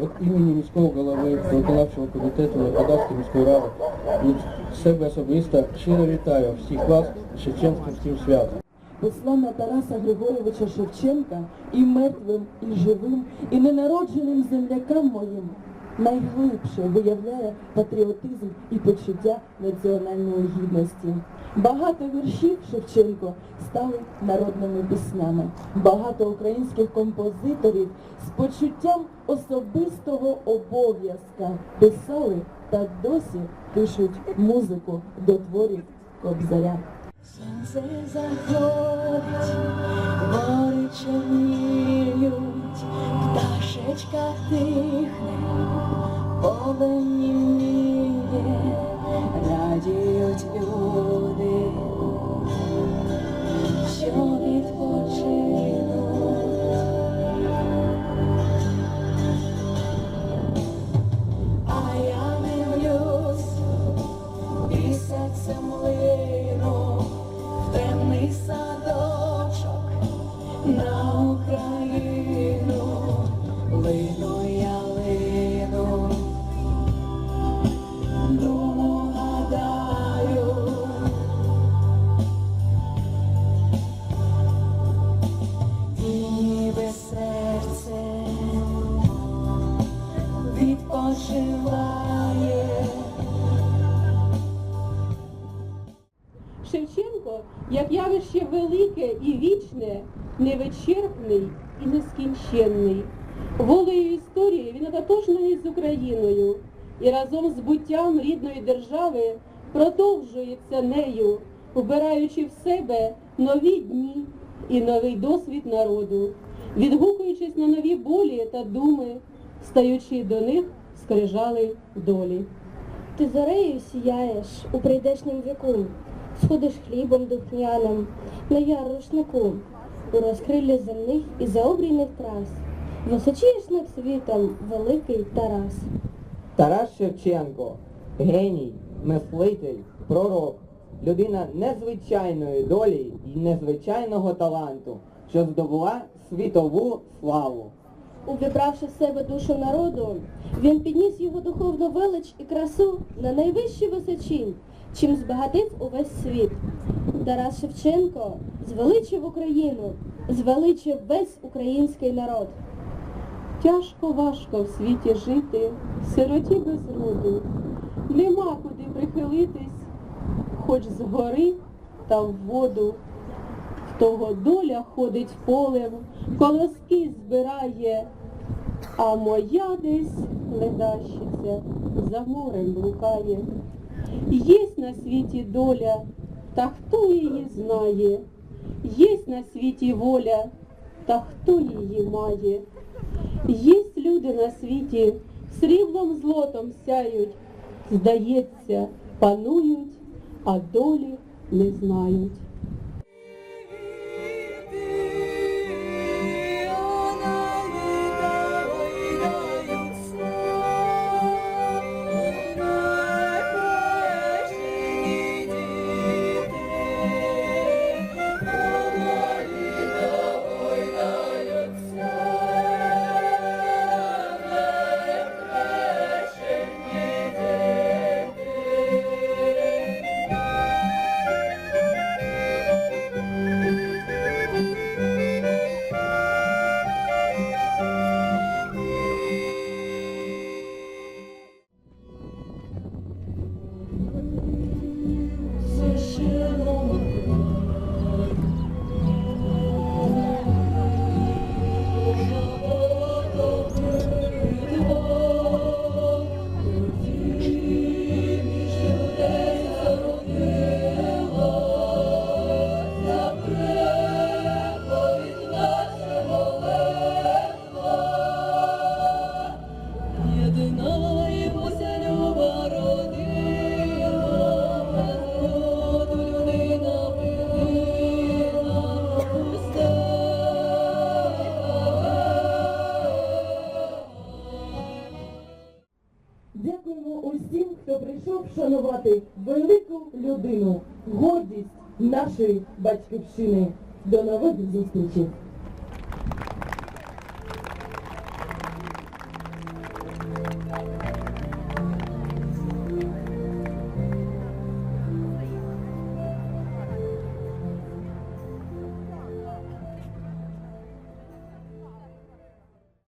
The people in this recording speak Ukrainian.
від імені міського голови виконавчого комітету Володарської міської ради від себе особисто щиро вітаю всіх вас з Шевченським святом. Послана Тараса Григоровича Шевченка і мертвим, і живим, і ненародженим землякам моїм найглибше виявляє патріотизм і почуття національної гідності. Багато віршів Шевченко стали народними піснями. Багато українських композиторів з почуттям особистого обов'язка писали та досі пишуть музику до творів Кобзаря. Сонце заходить, чорніють, пташечка тихне, поле німіє, радіють люди, що відпочинуть. А я дивлюсь, місяцем лину в темний садочок як явище велике і вічне, невичерпний і нескінченний. Волею історії він ототожнений з Україною і разом з буттям рідної держави продовжується нею, вбираючи в себе нові дні і новий досвід народу, відгукуючись на нові болі та думи, стаючи до них скрижали долі. Ти зорею сіяєш у прийдешнім віку, сходиш хлібом духняним на яр рушнику, у розкриллі земних і заобрійних трас, височієш над світом великий Тарас. Тарас Шевченко, геній, мислитель, пророк, людина незвичайної долі і незвичайного таланту, що здобула світову славу. Увібравши в себе душу народу, він підніс його духовну велич і красу на найвищу височінь, чим збагатив увесь світ. Тарас Шевченко звеличив Україну, звеличив весь український народ. Тяжко важко в світі жити, сироті без роду. Нема куди прихилитись, хоч з гори та в воду. В того доля ходить полем, колоски збирає, а моя десь ледащиця за морем блукає. Єсть на світі доля, та хто її знає? Єсть на світі воля, та хто її має? Єсть люди на світі, сріблом злотом сяють, здається, панують, а долі не знають. Хто прийшов шанувати велику людину, гордість нашої батьківщини. До нових зустрічей!